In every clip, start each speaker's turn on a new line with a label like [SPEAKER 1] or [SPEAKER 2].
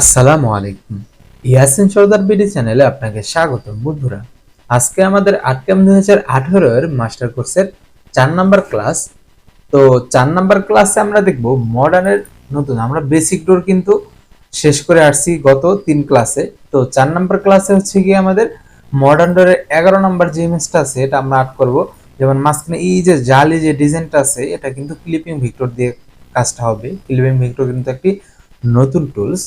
[SPEAKER 1] আসসালামু আলাইকুম। ইয়াসিন সর্দার বিডি চ্যানেলে আপনাকে স্বাগতম বন্ধুরা। আজকে আমাদের আটকাম দুই হাজার আঠারোর মাস্টার কোর্সের চার নাম্বার ক্লাস। তো চার নাম্বার ক্লাসে আমরা দেখব মডার্নের নতুন, আমরা বেসিক ডোর কিন্তু শেষ করে আসছি গত তিন ক্লাসে। তো চার নাম্বার ক্লাসে হচ্ছে গিয়ে আমাদের মডার্ন ডোরের এগারো নাম্বার যে ইমেজটা আছে, এটা আমরা আর্ট করব। যেমন মাঝখানে এই যে জালি যে ডিজাইনটা আছে, এটা কিন্তু ক্লিপিং ভিক্টর দিয়ে কাজটা হবে। ক্লিপিং ভিক্টর কিন্তু একটি নতুন টুলস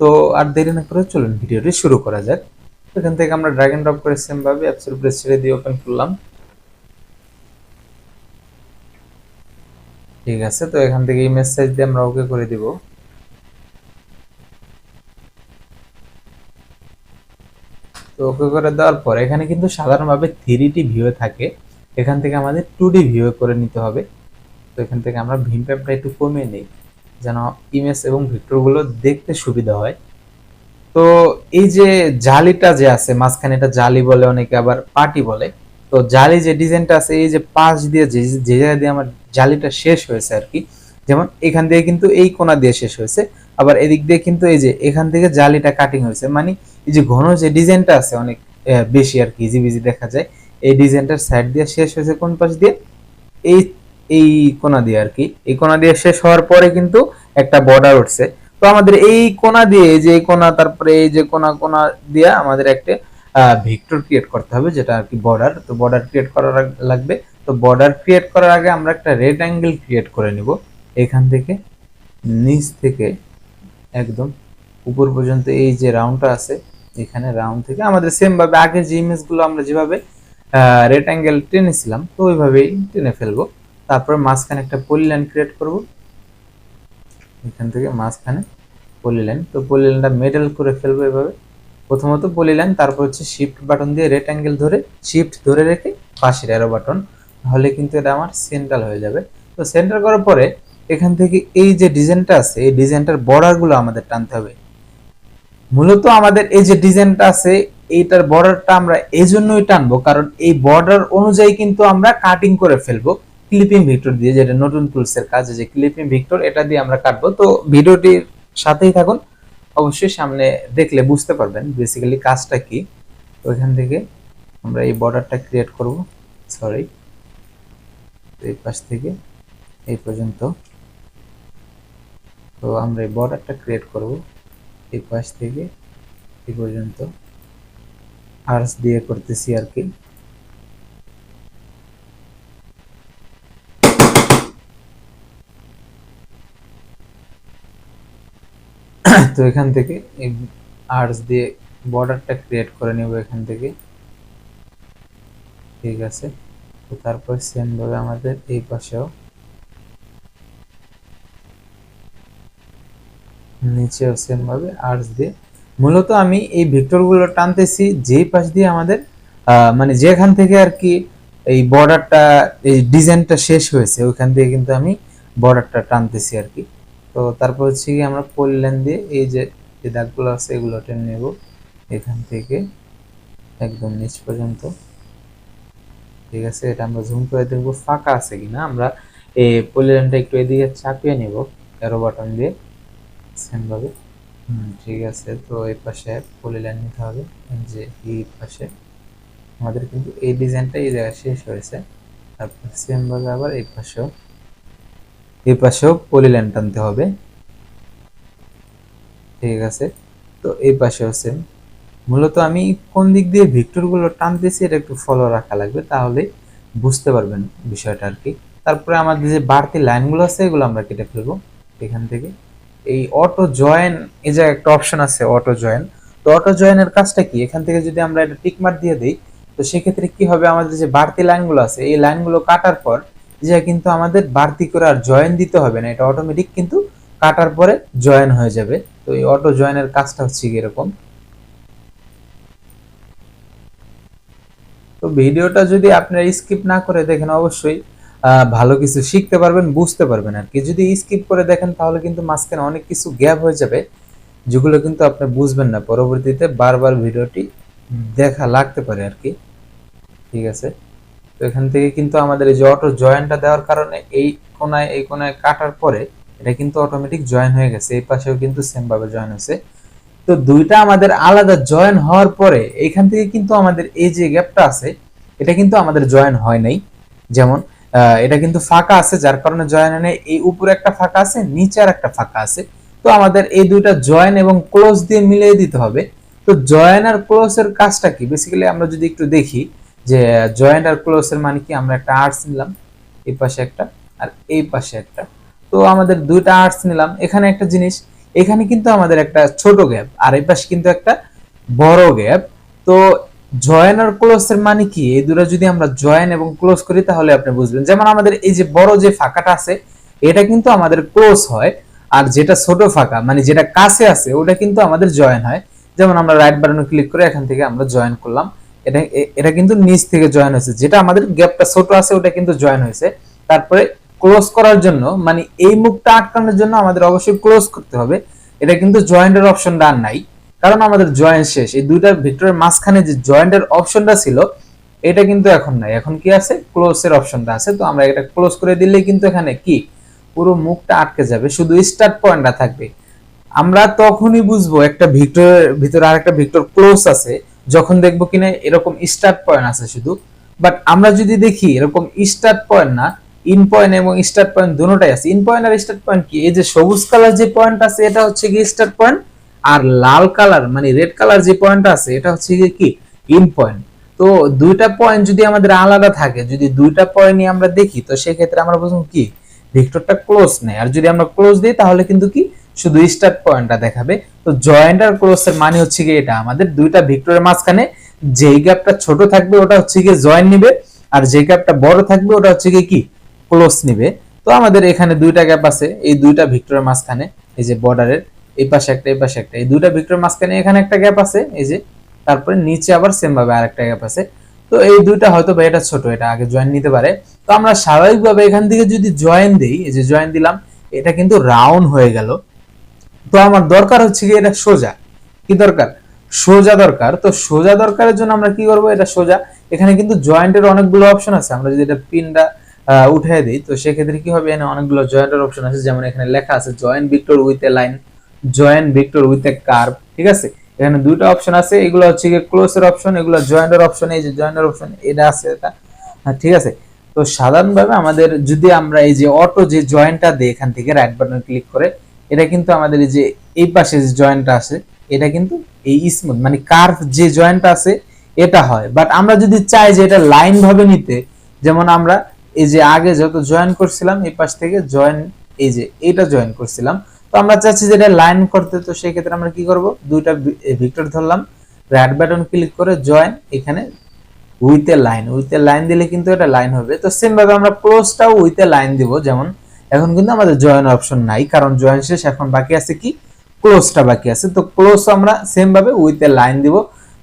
[SPEAKER 1] তো আর দেরি না করে চলুন ভিডিওটি শুরু করা যাক। এখান থেকে আমরা ড্র্যাগ এন্ড ড্রপ করে সেম ভাবে অ্যাপসের উপরে ছেড়ে দিয়ে ওপেন করলাম। ঠিক আছে, তো এখান থেকে ইমেজ সাইজ দিয়ে আমরা ওকে করে দিব। তো ওকে করে দেওয়ার পর এখানে কিন্তু সাধারণভাবে থ্রি ডি ভিউ থাকে। এখান থেকে আমাদের টু ডি ভিউ করে নিতে হবে। তো এখান থেকে আমরা ভিম প্যাপটা একটু কমিয়ে নিই। যেন ইমেজ এবং ভিক্টরগুলো দেখতে সুবিধা হয়। তো এই যে জালিটা যে আছে, মাঝখানে এটা জালি বলে অনেকে আবার পাটি বলে, তো জালি যে ডিজাইনটা আছে, এই যে পাশ দিয়ে যে যে জায়গা দিয়ে আমার জালিটা শেষ হয়েছে আর কি, যেমন এখান দিয়ে কিন্তু এই কোণা দিয়ে শেষ হয়েছে, আবার এদিক দিয়ে কিন্তু এই যে এখান থেকে জালিটা কাটিং হয়েছে মানে এই যে ঘন যে ডিজাইনটা আছে অনেক বেশি আর কি ইজি বিজি দেখা যায়, এই ডিজাইনটার সাইড দিয়ে শেষ হয়েছে কোন পাশ দিয়ে, এই এই কোনা দিয়ে আর কি? এই কোণা দিয়ে শেষ হওয়ার পরে কিন্তু একটা বর্ডার উঠছে। তো আমাদের এই কোণা দিয়ে, যে কোণা, তারপরে এই যে কোনা কোনা দিয়ে আমাদের একটা ভিক্টর ক্রিয়েট করতে হবে, যেটা আর কি বর্ডার তো বর্ডার ক্রিয়েট করার লাগবে। তো বর্ডার ক্রিয়েট করার আগে আমরা একটা রেড অ্যাঙ্গেল ক্রিয়েট করে নিব। এখান থেকে নিচ থেকে একদম উপর পর্যন্ত এই যে রাউন্ডটা আছে, এখানে রাউন্ড থেকে আমাদের সেম ভাবে আগের যে ইমেজগুলো আমরা যেভাবে রেড অ্যাঙ্গেল টেনেছিলাম, তো ওইভাবেই টেনে ফেলব। তারপরে মাঝখানে একটা পলিলাইন ক্রিয়েট করব। এখান থেকে মাঝখানে পলিলাইন তো পলিলাইনটা মেডেল করে ফেলব এভাবে। প্রথমত পলিলাইন তারপর হচ্ছে শিফট বাটন দিয়ে রেড অ্যাঙ্গেল ধরে শিফট ধরে রেখে পাশের অ্যারো বাটন তাহলে কিন্তু এটা আমার সেন্ট্রাল হয়ে যাবে। তো সেন্টার করার পরে এখান থেকে এই যে ডিজাইনটা আছে, এই ডিজাইনটার বর্ডারগুলো আমাদের টানতে হবে। মূলত আমাদের এই যে ডিজাইনটা আছে, এইটার বর্ডারটা আমরা এই জন্যই টানবো, কারণ এই বর্ডার অনুযায়ী কিন্তু আমরা কাটিং করে ফেলব। ক্লিপিং ভিক্টর দিয়ে যেটা নতুন টুলস এর কাজ যে ক্লিপিং ভিক্টর এটা দিয়ে আমরা কাটবো। তো ভিডিওটির সাথেই থাকুন। অবশ্যই সামনে দেখলে বুঝতে পারবেন বেসিক্যালি কাজটা কি। তো এখান থেকে আমরা এই বর্ডারটা ক্রিয়েট করব। সরি এই পাশ থেকে এই পর্যন্ত। তো আমরা এই বর্ডারটা ক্রিয়েট করব। এই পাশ থেকে এই পর্যন্ত। আর্স দিয়ে করতেছি আর কি। তো এখান থেকে এই আর্টস দিয়ে বর্ডারটা ক্রিয়েট করে নেব এখান থেকে। ঠিক আছে? তো তারপর সেম ভাবে আমাদের এই পাশেও। নিচেও সেম ভাবে আর্টস দিয়ে। মূলত আমি এই ভেক্টরগুলো টানতেছি, যেই পাশ দিয়ে আমাদের মানে যেখান থেকে আর কি এই বর্ডারটা এই ডিজাইনটা শেষ হয়েছে, ওইখান থেকে কিন্তু আমি বর্ডারটা টানতেছি আর কি। তো তারপর হচ্ছে কি আমরা পলিলাইন দিয়ে এই যে যে দাগগুলো আছে এগুলো টেনে নেব এখান থেকে একদম নিচ পর্যন্ত। ঠিক আছে এটা আমরা জুম করে দেখব ফাঁকা আছে কিনা। আমরা এই পলিলাইনটা একটু এদিকে চাপিয়ে নিব এরো বাটন দিয়ে সেম ভাবে হুম, ঠিক আছে তো এই পাশে পলিলাইন নিতে হবে যে এই পাশে। আমাদের কিন্তু এই ডিজাইনটা এই জায়গায় শেষ হয়েছে তারপর সেম ভাবে আবার এই পাশেও। এই পাশেও পলিলাইন টানতে হবে। ঠিক আছে? তো এই পাশেও সেম মূলত আমি কোন দিক দিয়ে ভিক্টরগুলো টানতেছি এটা একটু ফলো রাখা লাগবে, তাহলে বুঝতে পারবেন বিষয়টা আর কি। তারপরে আমাদের যে বাড়তি লাইনগুলো আছে, এগুলো আমরা কেটে ফেলব এখান থেকে। এই অটো জয়েন এই যে একটা অপশন আছে অটো জয়েন তো অটো জয়েনের কাজটা কি? এখান থেকে যদি আমরা এটা টিকমার দিয়ে দিই, তো সেক্ষেত্রে কি হবে? আমাদের যে বাড়তি লাইনগুলো আছে, এই লাইনগুলো কাটার পর যে কিন্তু আমাদের বাড়তি করে আর জয়েন দিতে হবে না। এটা অটোমেটিক কিন্তু কাটার পরে জয়েন হয়ে যাবে। তো এই অটো জয়েনের কাজটা হচ্ছে এরকম? তো ভিডিওটা যদি আপনারা স্কিপ না করে দেখেন, অবশ্যই ভালো কিছু শিখতে পারবেন, বুঝতে পারবেন আর কি। যদি স্কিপ করে দেখেন, তাহলে কিন্তু মাঝখানে অনেক কিছু গ্যাপ হয়ে যাবে, যেগুলো কিন্তু আপনি বুঝবেন না। পরবর্তীতে বারবার ভিডিওটি দেখা লাগতে পারে আর কি। ঠিক আছে? তো এখান থেকে কিন্তু আমাদের এই যে অটো জয়েন্টটা দেওয়ার কারণে এই কোনায় এই কোনায় কাটার পরে এটা কিন্তু অটোমেটিক জয়েন হয়ে গেছে। এই পাশেও কিন্তু সেম ভাবে জয়েন হয়েছে। তো দুইটা আমাদের আলাদা জয়েন হওয়ার পরে এখান থেকে কিন্তু আমাদের এই যে গ্যাপটা আছে, এটা কিন্তু আমাদের জয়েন হয় নাই। যেমন এটা কিন্তু ফাঁকা আছে, যার কারণে জয়েন নাই। এই উপরে একটা ফাঁকা আছে, নিচে আর একটা ফাঁকা আছে। তো আমাদের এই দুইটা জয়েন এবং ক্লোজ দিয়ে মিলিয়ে দিতে হবে। তো জয়েন আর ক্লোজ এর কাজটা কি? বেসিক্যালি আমরা যদি একটু দেখি যে জয়েন্ট আর ক্লোজ এর মানে কি? আমরা একটা আর্টস নিলাম, এই পাশে একটা আর এই পাশে একটা। তো আমাদের দুইটা আর্টস নিলাম। এখানে একটা জিনিস, এখানে কিন্তু আমাদের একটা ছোট গ্যাপ আর এই পাশে কিন্তু একটা বড় গ্যাপ তো জয়েন আর ক্লোজ এর মানে কি? এই দুটো যদি আমরা জয়েন এবং ক্লোজ করি, তাহলে আপনি বুঝবেন। যেমন আমাদের এই যে বড় যে ফাঁকাটা আছে, এটা কিন্তু আমাদের ক্লোজ হয়। আর যেটা ছোট ফাঁকা মানে যেটা কাছে আছে, ওটা কিন্তু আমাদের জয়েন হয়। যেমন আমরা রাইট বাটনে ক্লিক করে এখান থেকে আমরা জয়েন করলাম। এটা এটা কিন্তু নিচ থেকে জয়েন হয়েছে। যেটা আমাদের গ্যাপটা ছোট আছে, ওটা কিন্তু জয়েন হয়েছে। তারপরে ক্লোজ করার জন্য মানে এই মুখটা আটকানোর জন্য আমাদের অবশ্যই ক্লোজ করতে হবে। এটা কিন্তু জয়েন্টের অপশনটা আর নাই। কারণ আমাদের জয়েন্ট শেষ। এই দুইটার ভিক্টরের মাঝখানে যে জয়েন্টের অপশনটা ছিল, এটা কিন্তু এখন নাই। এখন কি আছে? ক্লোজ এর অপশনটা আছে। তো আমরা এটা ক্লোজ করে দিলে কিন্তু এখানে কি? পুরো মুখটা আটকে যাবে। শুধু স্টার্ট পয়েন্টটা থাকবে। আমরা তখনই বুঝব একটা ভিক্টরের ভিতরে আরেকটা ভিক্টর ক্লোজ আছে। যখন দেখব কিনা এরকম স্টার্ট পয়েন্ট আছে শুধু। বাট আমরা যদি দেখি এরকম স্টার্ট পয়েন্ট না ইন পয়েন্ট এবং স্টার্ট পয়েন্ট দুটোটাই আছে। ইন পয়েন্ট আর স্টার্ট পয়েন্ট কি? এই যে সবুজ কালার যে পয়েন্ট আছে, এটা হচ্ছে কি স্টার্ট পয়েন্ট আর লাল কালার মানে রেড কালার যে পয়েন্ট আছে, এটা হচ্ছে কি? ইন পয়েন্ট তো দুইটা পয়েন্ট যদি আমাদের আলাদা থাকে, যদি দুইটা পয়েন্ট নিয়ে আমরা দেখি, তো সেক্ষেত্রে আমরা বুঝব কি? ভিক্টরটা ক্লোজ নেই। আর যদি আমরা ক্লোজ দিই, তাহলে কিন্তু কি? শুধু স্টার্ট পয়েন্টটা দেখাবে। তো জয়েন্ট আর ক্লোজ এর মানে হচ্ছে কি এটা। আমাদের দুইটা ভিক্টরের মাঝখানে যেই গ্যাপটা ছোট থাকবে, ওটা হচ্ছে গিয়ে জয়েন নিবে। আর যে গ্যাপটা বড় থাকবে, ওটা হচ্ছে গিয়ে কি? ক্লোজ নিবে। তো আমাদের এখানে দুইটা গ্যাপ আছে এই দুইটা ভিক্টরের মাঝখানে, এই যে বর্ডারের এই পাশে একটা, এই পাশে একটা। এই দুইটা ভিক্টরের মাঝখানে এখানে একটা গ্যাপ আছে, এই যে। তারপরে নিচে আবার সেম ভাবে আরেকটা গ্যাপ আছে। তো এই দুইটা হয়তো বা এটা ছোট, এটা আগে জয়েন নিতে পারে। তো আমরা স্বাভাবিকভাবে এখান থেকে যদি জয়েন দিই, এই যে জয়েন দিলাম, এটা কিন্তু রাউন্ড হয়ে গেল। তো আমার দরকার হচ্ছে কি এটা সোজা। কি দরকার? সোজা দরকার। তো সোজা দরকারের জন্য আমরা কি করব? এটা সোজা। এখানে কিন্তু জয়েন্টের অনেকগুলো অপশন আছে। আমরা যদি এটা পিনটা উঠিয়ে দিই তো সেক্ষেত্রে কি হবে? এখানে অনেকগুলো জয়েন্টের অপশন আছে। যেমন এখানে লেখা আছে joint vector with a line joint vector with a curve ঠিক আছে? এখানে দুইটা অপশন আছে। এগুলো হচ্ছে কি ক্লোজের অপশন এগুলো জয়েন্টের অপশন এই যে জয়েন্টের অপশন এটা আছে এটা। হ্যাঁ, ঠিক আছে? তো সাধারণভাবে আমাদের যদি আমরা এই যে অটো যে জয়েন্টটা দিই এখান থেকে রাইট বাটন ক্লিক করে এটা কিন্তু আমাদের যে এই পাশে যে জয়েন্টটা আছে, এটা কিন্তু এই স্মুথ মানে কার্ভ যে জয়েন্টটা আছে, এটা হয়। বাট আমরা যদি চাই যে এটা লাইন ভাবে নিতে, যেমন আমরা এই যে আগে যত জয়েন করছিলাম, এই পাশ থেকে জয়েন এই যে এটা জয়েন করছিলাম, তো আমরা চাচ্ছি যে এটা লাইন করতে, তো সেই ক্ষেত্রে আমরা কি করব? দুইটা ভিক্টর ধরলাম রাইট বাটন ক্লিক করে জয়েন এখানে with a line with a line দিলে কিন্তু এটা লাইন হবে। তো সেম ভাবে আমরা ক্লোজটাও উইথ এ লাইন দিব, যেমন এখন কিন্তু আমাদের জয়েন অপশন নাই, কারণ জয়েন শেষ, এখন বাকি আছে কি? ক্লোজটা বাকি আছে। তো ক্লোজ আমরা সেম ভাবে উইথ এ লাইন দিব।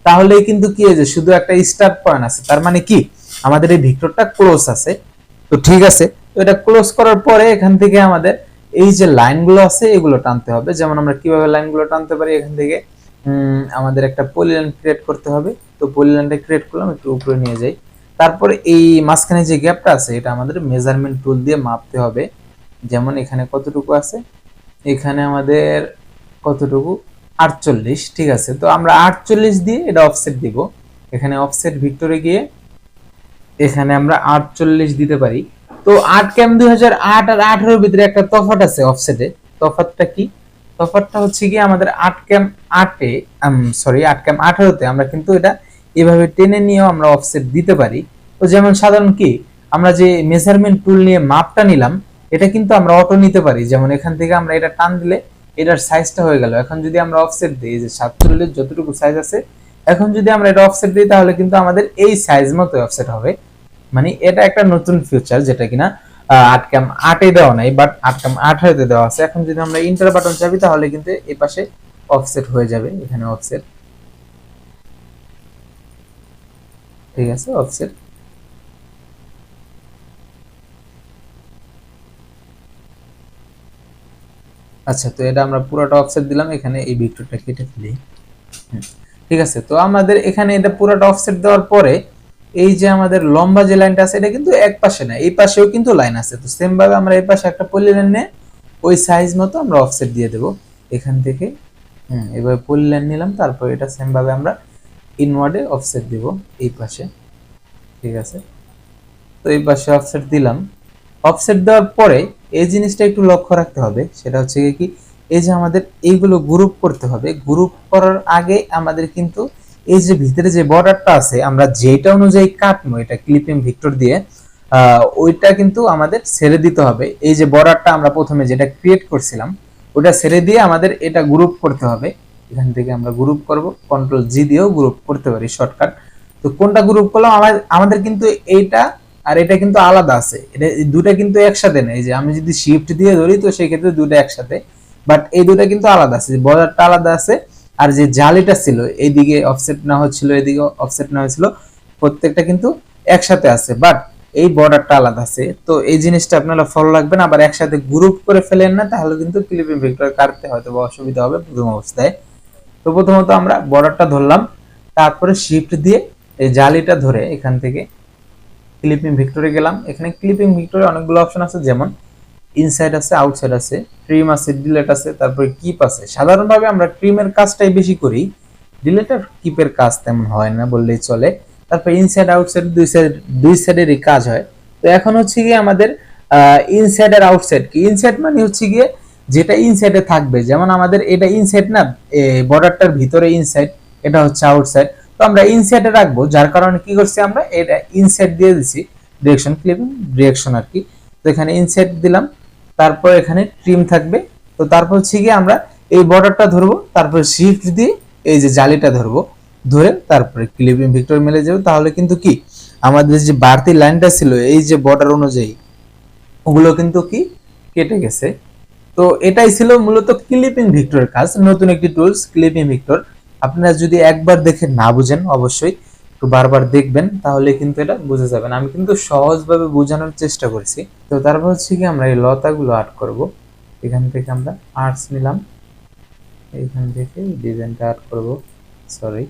[SPEAKER 1] তাহলেই কিন্তু কি হয়েছে? শুধু একটা স্টার্ট পয়েন্ট আছে। তার মানে কি? আমাদের এই ভিক্টরটা ক্লোজ আছে। তো ঠিক আছে। তো এটা ক্লোজ করার পরে এখান থেকে আমাদের এই যে লাইনগুলো আছে, এগুলো টানতে হবে। যেমন আমরা কীভাবে লাইনগুলো টানতে পারি এখান থেকে? আমাদের একটা পলিলাইন ক্রিয়েট করতে হবে। তো পলিলাইনটা ক্রিয়েট করলাম, একটু উপরে নিয়ে যাই। তারপরে এই মাঝখানে যে গ্যাপটা আছে, এটা আমাদের মেজারমেন্ট টুল দিয়ে মাপতে হবে। যেমন এখানে কতটুকু আছে? এখানে আমাদের কতটুকু? আটচল্লিশ, ঠিক আছে। তো আমরা আটচল্লিশ দিয়ে এটা অফসেট দিব। এখানে অফসেট ভিক্টরে গিয়ে এখানে আমরা আটচল্লিশ দিতে পারি। তো আট ক্যাম দুই হাজার আট আর আঠারোর ভিতরে একটা তফাৎ আছে অফসেটে তফাৎটা কি? তফাৎটা হচ্ছে কি আমাদের আট ক্যাম আটে সরি আট ক্যাম আঠারোতে আমরা কিন্তু এটা এভাবে টেনে নিয়েও আমরা অফসেট দিতে পারি। তো যেমন সাধারণ কি? আমরা যে মেজারমেন্ট টুল নিয়ে মাপটা নিলাম এটা কিন্তু আমরা অটো নিতে পারি। যেমন এখান থেকে আমরা এটা টান দিলে এটার সাইজটা হয়ে গেল। এখন যদি আমরা অফসেট দিই যে সাতচল্লিশ যতটুকু সাইজ আছে, এখন যদি আমরা এটা অফসেট দিই, তাহলে কিন্তু আমাদের এই সাইজ মতো অফসেট হবে। মানে এটা একটা নতুন ফিউচার যেটা কিনা আট আটে দেওয়া নাই বাট আট ক্যাম আঠারোতে দেওয়া আছে। এখন যদি আমরা ইন্টার বাটন চাপি, তাহলে কিন্তু এই পাশে অফসেট হয়ে যাবে, এখানে অফসেট ঠিক আছে অফসেট আচ্ছা তো এটা আমরা পুরোটা অফসেট দিলাম, এখানে এই ভিক্টরটা কেটে ফেলি। ঠিক আছে, তো আমাদের এখানে এটা পুরোটা অফসেট দেওয়ার পরে এই যে আমাদের লম্বা যে লাইনটা আছে, এটা কিন্তু এক পাশে না, এই পাশেও কিন্তু লাইন আছে। তো সেম ভাবে আমরা এই পাশে একটা পলি লাইন নিয়ে ওই সাইজ মতো আমরা অফসেট দিয়ে দেব এখান থেকে। হুম, এবার পলিলাইন নিলাম, তারপর এটা সেম ভাবে আমরা ইনওয়ার্ডে অফসেট দিব এই পাশে। ঠিক আছে, তো এই পাশে অফসেট দিলাম। অফসেট দেওয়ার পরে এই জিনিসটা একটু লক্ষ্য রাখতে হবে, সেটা হচ্ছে কি, এই যে আমাদের এইগুলো গ্রুপ করতে হবে গ্রুপ করার আগে আমাদের কিন্তু এই যে ভিতরে যে বর্ডারটা আছে, আমরা যেটা অনুযায়ী কাটবো, এটা ক্লিপিং ভিক্টর দিয়ে ওইটা কিন্তু আমাদের ছেড়ে দিতে হবে। এই যে বর্ডারটা আমরা প্রথমে যেটা ক্রিয়েট করছিলাম, ওটা ছেড়ে দিয়ে আমাদের এটা গ্রুপ করতে হবে। এখান থেকে আমরা গ্রুপ করব কন্ট্রোল জি দিয়েও গ্রুপ করতে পারি শর্টকাট তো কোনটা গ্রুপ করলাম? আমাদের কিন্তু এইটা আর এটা কিন্তু আলাদা আছে। এটা দুটা কিন্তু একসাথে নেই। যে আমি যদি শিফট দিয়ে ধরি, তো সেই ক্ষেত্রে দুটো একসাথে। বাট এই দুটা কিন্তু আলাদা আছে। বর্ডারটা আলাদা আছে, আর যে জালিটা ছিল, এইদিকে অফসেট না হচ্ছিল এদিকে অফসেট না হয়েছিল, প্রত্যেকটা কিন্তু একসাথে আছে। বাট এই বর্ডারটা আলাদা আছে। তো এই জিনিসটা আপনারা ফলো রাখবেন। আবার একসাথে গ্রুপ করে ফেলেন না, তাহলে কিন্তু ক্লিপিং ভেক্টর কাটতে হয়তো বা অসুবিধা হবে প্রথম অবস্থায়। তো প্রথমত আমরা বর্ডারটা ধরলাম। তারপরে শিফট দিয়ে এই জালিটা ধরে এখান থেকে ক্লিপিং ভিক্টরে গেলাম। এখানে ক্লিপিং ভিক্টরে অনেকগুলো অপশন আছে, যেমন ইনসাইড আছে আউটসাইড আছে ট্রিম আছে ডিলেট আছে, তারপরে কিপ আছে। সাধারণভাবে আমরা ট্রিমের কাজটাই বেশি করি। ডিলেট আর কিপের কাজ তেমন হয় না, বললেই চলে। তারপর ইনসাইড আউটসাইড দুই সাইড দুই সাইডেরই কাজ হয়। তো এখন হচ্ছে গিয়ে আমাদের ইনসাইড আর আউটসাইড কি? ইনসাইড মানে হচ্ছে গিয়ে যেটা ইনসাইডে থাকবে। যেমন আমাদের এটা ইনসাইড না বর্ডারটার ভিতরে ইনসাইড এটা হচ্ছে আউটসাইড তো আমরা ইনসাইডে রাখব, যার কারণে কি করছি আমরা? এটা ইনসাইড দিয়ে দিছি ডিরেকশন ক্লিপিং ডিরেকশন আর কি। তো এখানে ইনসাইড দিলাম, তারপর এখানে ট্রিম থাকবে। তো তারপর হচ্ছে গিয়ে আমরা এই বর্ডারটা ধরবো, তারপর শিফট দিয়ে এই যে জালিটা ধরবো, ধরে তারপরে ক্লিপিং ভিক্টর মেলে যাবে। তাহলে কিন্তু কি, আমাদের যে বাড়তি লাইনটা ছিল, এই যে বর্ডার অনুযায়ী, ওগুলো কিন্তু কি, কেটে গেছে। তো এটাই ছিল মূলত ক্লিপিং ভিক্টরের কাজ, নতুন একটি টুলস ক্লিপিং ভিক্টর আপনারা যদি একবার দেখে না বুঝেন, অবশ্যই একটু বারবার দেখবেন, তাহলে কিন্তু এটা বুঝে যাবেন। আমি কিন্তু সহজভাবে বোঝানোর চেষ্টা করছি। তো তারপর হচ্ছে কি, আমরা এই লতাগুলো আর্ট করব। এখান থেকে আমরা আর্টস নিলাম। এইখান থেকে ডিজাইনটা আর্ট করব। সরি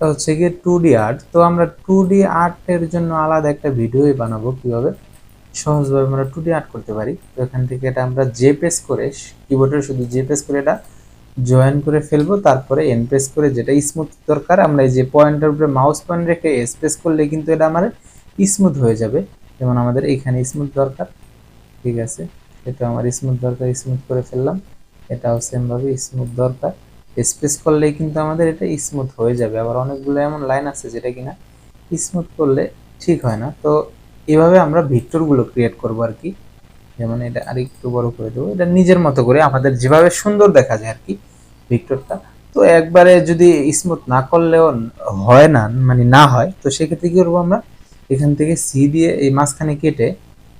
[SPEAKER 1] হচ্ছে গিয়ে টু ডি আর্ট তো আমরা টু ডি আর্টের জন্য আলাদা একটা ভিডিওই বানাবো কীভাবে? সহজভাবে আমরা টু ডি আর্ট করতে পারি। তো এখান থেকে এটা আমরা জে পেস করে কিবোর্ডের শুধু জে পেস করে এটা জয়েন করে ফেলব। তারপরে এন প্রেস করে যেটা স্মুথ দরকার, আমরা এই যে পয়েন্টের উপরে মাউস পয়েন্ট রেখে স্পেস করলে কিন্তু এটা আমার স্মুথ হয়ে যাবে। যেমন আমাদের এইখানে স্মুথ দরকার। ঠিক আছে? এটা আমার স্মুথ দরকার স্মুথ করে ফেললাম। এটাও সেমভাবে স্মুথ দরকার। স্পেস করলেই কিন্তু আমাদের এটা স্মুথ হয়ে যাবে। আবার অনেকগুলো এমন লাইন আছে যেটা কিনা স্মুথ করলে ঠিক হয় না। তো এভাবে আমরা ভিক্টরগুলো ক্রিয়েট করব আর কি। যেমন এটা আর একটু বড় করে দেবো। এটা নিজের মতো করে আমাদের যেভাবে সুন্দর দেখা যায় আর কি ভিক্টরটা তো একবারে যদি স্মুথ না করলেও হয় না মানে না হয়, তো সেক্ষেত্রে কি করব আমরা? এখান থেকে সি দিয়ে এই মাঝখানে কেটে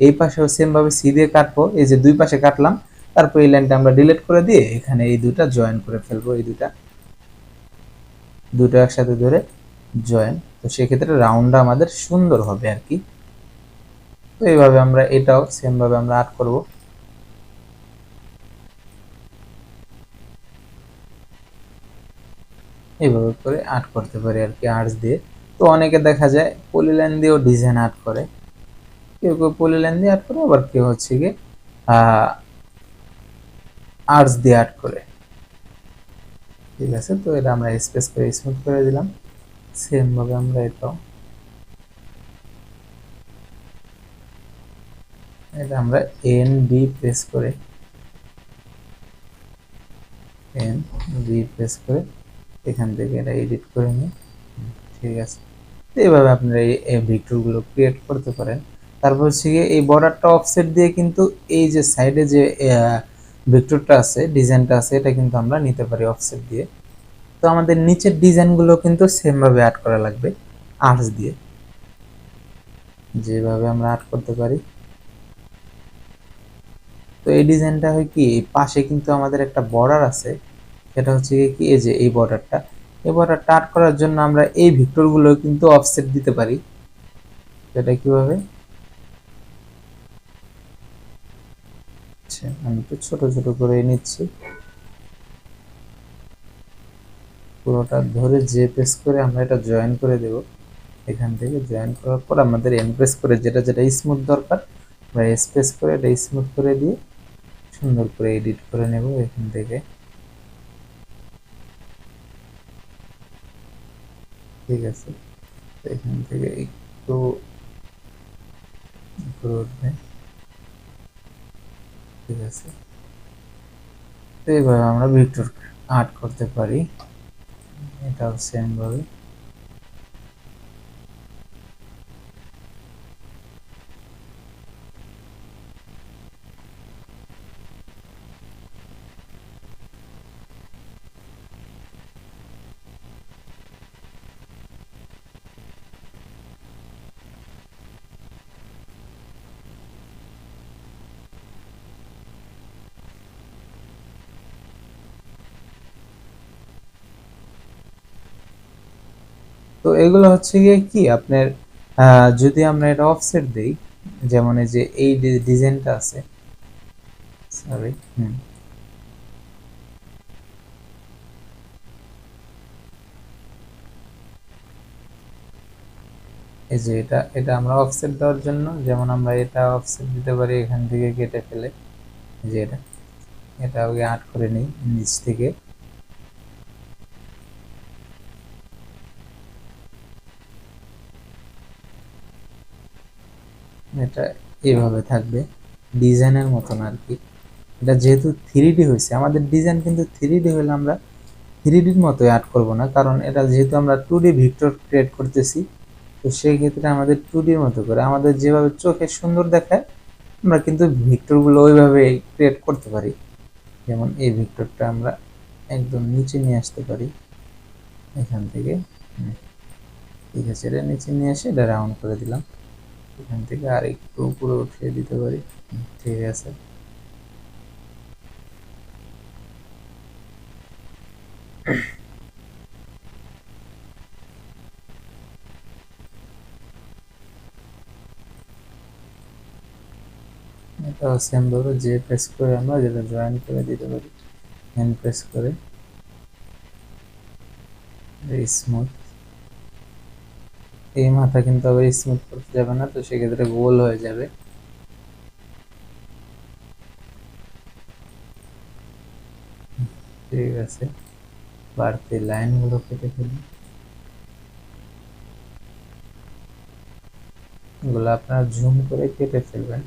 [SPEAKER 1] এই পাশেও সেম ভাবে সি দিয়ে কাটবো। এই যে দুই পাশে কাটলাম তারপর এই লাইনটা আমরা ডিলিট করে দিয়ে এখানে এই দুটা জয়েন করে ফেলব, এই দুটা দুটো একসাথে ধরে জয়েন তো সেক্ষেত্রে রাউন্ডটা আমাদের সুন্দর হবে আর কি। তো এইভাবে আমরা এটাও সেম ভাবে আমরা আর্ট করব। এইভাবে করে আর্ট করতে পারি আর কি আর্টস দিয়ে। তো অনেকে দেখা যায় পলিলাইন দিয়েও ডিজাইন আর্ট করে। কেউ কেউ পলিলাইন দিয়ে আর্ট করে, আবার কেউ হচ্ছে গিয়ে আর্টস দিয়ে আর্ট করে। ঠিক আছে, তো এটা আমরা স্পেস করে স্মুথ করে দিলাম। সেম ভাবে আমরা এটাও। এটা আমরা এন বি প্রেস করে এন বি প্রেস করে এখান থেকে এটা এডিট করে নিই। ঠিক আছে এইভাবে আপনারা এই ভিক্টরগুলো ক্রিয়েট করতে পারেন। তারপর হচ্ছে এই বর্ডারটা অফসেট দিয়ে কিন্তু এই যে সাইডে যে ভিক্টরটা আছে, ডিজাইনটা আছে, এটা কিন্তু আমরা নিতে পারি অফসেট দিয়ে। তো আমাদের নিচের ডিজাইনগুলো কিন্তু সেম ভাবে আর্ট করা লাগবে আর্টস দিয়ে। যেভাবে আমরা আর্ট করতে পারি। তো এই ডিজাইনটা হয় কি পাশে কিন্তু আমাদের একটা বর্ডার আছে, সেটা হচ্ছে কি, এই যে এই বর্ডারটা এই বর্ডারটা আর্ট করার জন্য আমরা এই ভিক্টরগুলো কিন্তু অফসেট দিতে পারি। সেটা কীভাবে? আচ্ছা আমি একটু ছোট ছোট করে নিচ্ছি। পুরোটা ধরে যে প্রেস করে আমরা এটা জয়েন করে দেব। এখান থেকে জয়েন করার পর আমাদের এমপ্রেস করে যেটা যেটা স্মুথ দরকার, আমরা স্পেস করে এটা স্মুথ করে দিয়ে সুন্দর করে এডিট করে নেব এখান থেকে। ঠিক আছে। এখান থেকে একটু ঠিক আছে? এইভাবে আমরা ভিক্টর আর্ট করতে পারি। এটাও সেম তো এগুলো হচ্ছে গিয়ে কি? আপনার যদি আমরা এটা অফসেট দেই, যেমন এই যে এই ডিজাইনটা আছে সরি হুম। এই যে এটা এটা আমরা অফসেট দেওয়ার জন্য, যেমন আমরা এটা অফসেট দিতে পারি এখান থেকে কেটে ফেলে যে এটা এটা আগে আট করে নিই, নিচ থেকে। এটা এভাবে থাকবে। ডিজাইনের মতন আর কি। এটা যেহেতু থ্রি ডি হয়েছে, আমাদের ডিজাইন কিন্তু থ্রি ডি হলে আমরা থ্রি ডির মতোই আর্ট করব না, কারণ এটা যেহেতু আমরা টু ডি ভিক্টর ক্রিয়েট করতেছি, তো সেই ক্ষেত্রে আমাদের টু ডির মতো করে আমাদের যেভাবে চোখে সুন্দর দেখায়, আমরা কিন্তু ভিক্টরগুলো ওইভাবে ক্রিয়েট করতে পারি। যেমন এই ভিক্টরটা আমরা একদম নিচে নিয়ে আসতে পারি। এখান থেকে ঠিক আছে, এটা নিচে নিয়ে এসে এটা রাউন্ড করে দিলাম। এখান থেকে আর একটু উপরে উঠিয়ে দিতে পারি। ঠিক আছে। এটা সেম ভাবে যে প্রেস করে আমরা যেটা জয়েন করে দিতে পারি। হ্যান্ড প্রেস করে। স্মুথ এই মাথা কিন্তু আবার স্মুথ করতে যাবে না, তো সেক্ষেত্রে গোল হয়ে যাবে। ঠিক আছে, বাড়তি লাইনগুলো কেটে ফেলি এগুলো আপনারা জুম করে কেটে ফেলবেন।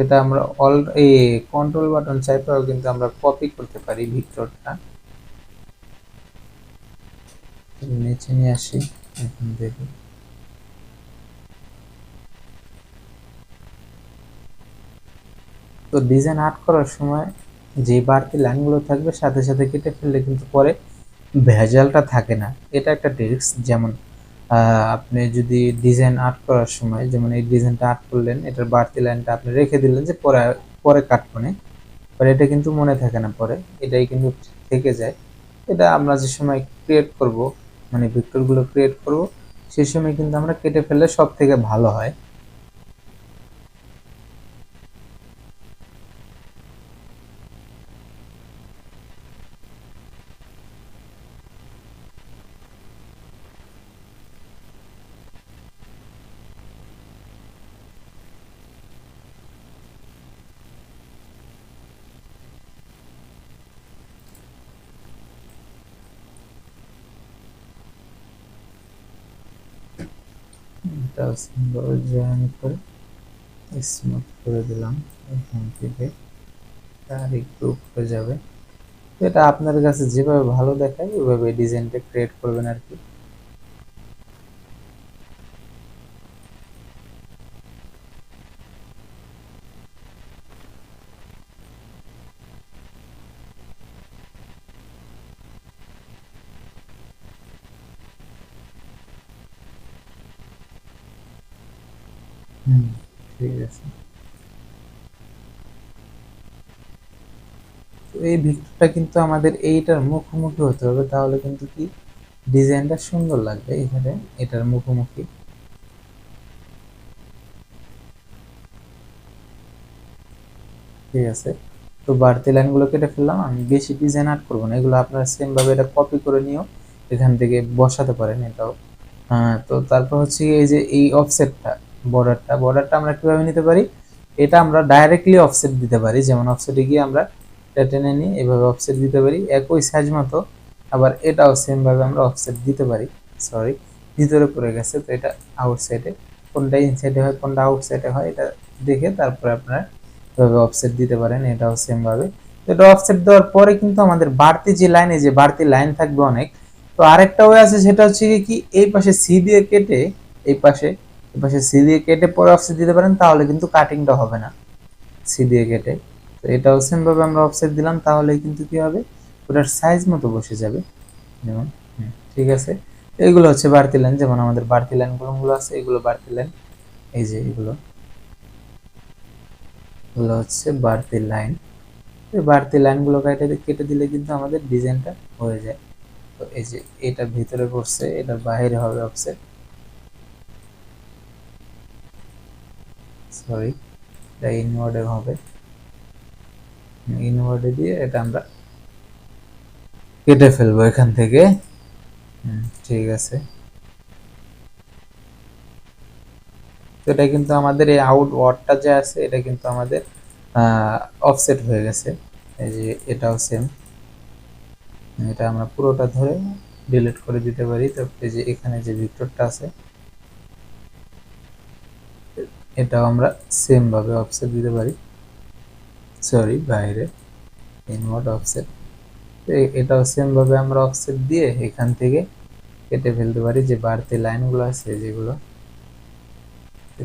[SPEAKER 1] এটা আমরা অল এই কন্ট্রোল বাটন চাইপাও কিন্তু আমরা কপি করতে পারি ভিক্টরটা নিচে নিয়ে আসি, এখন দেখি। তো ডিজাইন আর্ট করার সময় যে বাড়তি লাইনগুলো থাকবে, সাথে সাথে কেটে ফেললে কিন্তু পরে ভেজালটা থাকে না। এটা একটা ট্রিক্স যেমন আপনি যদি ডিজাইন আর্ট করার সময়, যেমন এই ডিজাইনটা আর্ট করলেন, এটার বাড়তি লাইনটা আপনি রেখে দিলেন যে পরে পরে কাটবনে পরে এটা কিন্তু মনে থাকে না পরে, এটাই কিন্তু থেকে যায়। এটা আমরা যে সময় ক্রিয়েট করব মানে ভিক্টরগুলো ক্রিয়েট করব সেই সময় কিন্তু আমরা কেটে ফেললে সব থেকে ভালো হয়। এটাও সুন্দর জয়েন করে স্মুথ করে দিলাম এখান থেকে। আর একটু উপরে যাবে। এটা আপনার কাছে যেভাবে ভালো দেখায়, ওইভাবে ডিজাইনটা ক্রিয়েট করবেন আর কি। হুম এই ভিক্টরটা কিন্তু আমাদের এইটার মুখোমুখি হতে হবে, তাহলে কিন্তু কি? ডিজাইনটা সুন্দর লাগবে এখানে, এটার মুখোমুখি। ঠিক আছে। তো বাড়তি লাইনগুলো কেটে ফেললাম, আমি বেশি ডিজাইন আর্ট করব না, এগুলো আপনারা সেমভাবে এটা কপি করে নিয়েও এখান থেকে বসাতে পারেন এটাও। হ্যাঁ তো তারপর হচ্ছে এই যে এই অফসেটটা বর্ডারটা বর্ডারটা আমরা কীভাবে নিতে পারি? এটা আমরা ডাইরেক্টলি অফসেট দিতে পারি। যেমন অফসেটে গিয়ে আমরা এটা টেনে নিয়ে এভাবে অফসেট দিতে পারি। একই সাইজ মতো, আবার এটাও সেম ভাবে আমরা অফসেট দিতে পারি। সরি ভিতরে পড়ে গেছে, তো এটা আউটসাইডে কোনটা ইনসাইডে হয়, কোনটা আউটসাইডে হয়, এটা দেখে তারপরে আপনারা এভাবে অফসেট দিতে পারেন, এটাও সেম ভাবে তো এটা অফসেট দেওয়ার পরে কিন্তু আমাদের বাড়তি যে লাইনে যে বাড়তি লাইন থাকবে অনেক, তো আরেকটা ওয়ে আছে, সেটা হচ্ছে কি এই পাশে সি দিয়ে কেটে এই পাশে এই পাশে সি দিয়ে কেটে পরে অফসেট দিতে পারেন তাহলে কিন্তু কাটিংটা হবে না। সি দিয়ে কেটে তো এটাও সেম ভাবে আমরা অফসেট দিলাম তাহলে কিন্তু কি হবে? ওটার সাইজ মতো বসে যাবে। যেমন হুম, ঠিক আছে। এইগুলো হচ্ছে বাড়তি লাইন যেমন আমাদের বাড়তি লাইনগুলো আছে এগুলো বাড়তি লাইন এই যে এগুলো। এগুলো হচ্ছে বাড়তি লাইন বাড়তি লাইনগুলো কেটে কেটে দিলে কিন্তু আমাদের ডিজাইনটা হয়ে যায়। তো এই যে এটা ভিতরে পড়ছে এটা বাইরে হবে অফসেট সরি এটা ইনওয়ার্ডে হবে। ইনওয়ার্ডে দিয়ে এটা আমরা কেটে ফেলব এখান থেকে। ঠিক আছে। তো এটা কিন্তু আমাদের এই আউট ওয়ার্ডটা যে আছে, এটা কিন্তু আমাদের অফসেট হয়ে গেছে। এই যে এটাও সেম এটা আমরা পুরোটা ধরে ডিলিট করে দিতে পারি। তারপরে যে এখানে যে ভিক্টরটা আছে এটাও আমরা সেম ভাবে অফসেট দিতে পারি। সরি বাইরে। ইনওয়ার্ড অফসেট তো এটাও সেম ভাবে আমরা অফসেট দিয়ে এখান থেকে কেটে ফেলতে পারি যে বাড়তি লাইনগুলো আছে যেগুলো।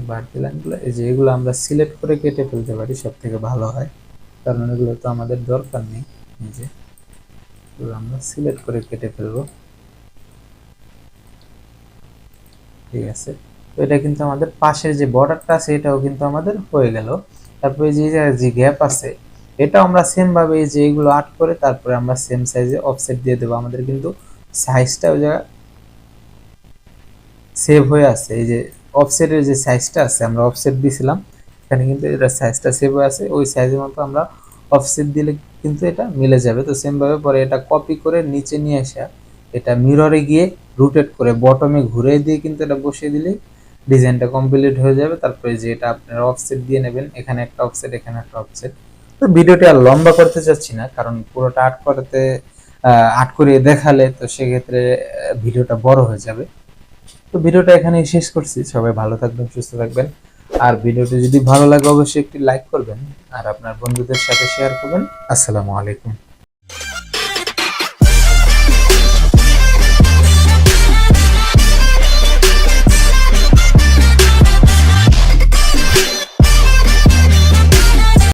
[SPEAKER 1] বাড়তি লাইনগুলো, এই যে এগুলো আমরা সিলেক্ট করে কেটে ফেলতে পারি সব থেকে ভালো হয়। কারণ এগুলো তো আমাদের দরকার নেই নিজে এগুলো আমরা সিলেক্ট করে কেটে ফেলব। ঠিক আছে? তো এটা কিন্তু আমাদের পাশের যে বর্ডারটা আছে, এটাও কিন্তু আমাদের হয়ে গেল। তারপরে যে যে গ্যাপ আছে এটা আমরা সেম ভাবে এই যে এগুলো আট করে তারপরে আমরা সেম সাইজে অফসেট দিয়ে দেবো। আমাদের কিন্তু সাইজটা ওই জায়গায় সেভ হয়ে আছে। এই যে অফসেটের যে সাইজটা আছে, আমরা অফসেট দিয়েছিলাম এখানে কিন্তু এটা সাইজটা সেভ হয়ে আছে। ওই সাইজের মতো আমরা অফসেট দিলে কিন্তু এটা মিলে যাবে। তো সেম ভাবে পরে এটা কপি করে নিচে নিয়ে আসা, এটা মিররে গিয়ে রোটেট করে বটমে ঘুরে দিয়ে কিন্তু এটা বসিয়ে দিলে ডিজাইনটা কমপ্লিট হয়ে যাবে, তারপরে যে এটা আপনারা অফসেট দিয়ে নেবেন, এখানে একটা অফসেট এখানে একটা অফসেট তো ভিডিওটি আর লম্বা করতে চাচ্ছি না, কারণ পুরোটা আট করতে আট করে দেখালে তো সেক্ষেত্রে ভিডিওটা বড় হয়ে যাবে। তো ভিডিওটা এখানেই শেষ করছি, সবাই ভালো থাকবেন, সুস্থ থাকবেন। আর ভিডিওটি যদি ভালো লাগে, অবশ্যই একটি লাইক করবেন, আর আপনার বন্ধুদের সাথে শেয়ার করবেন। আসসালামু আলাইকুম।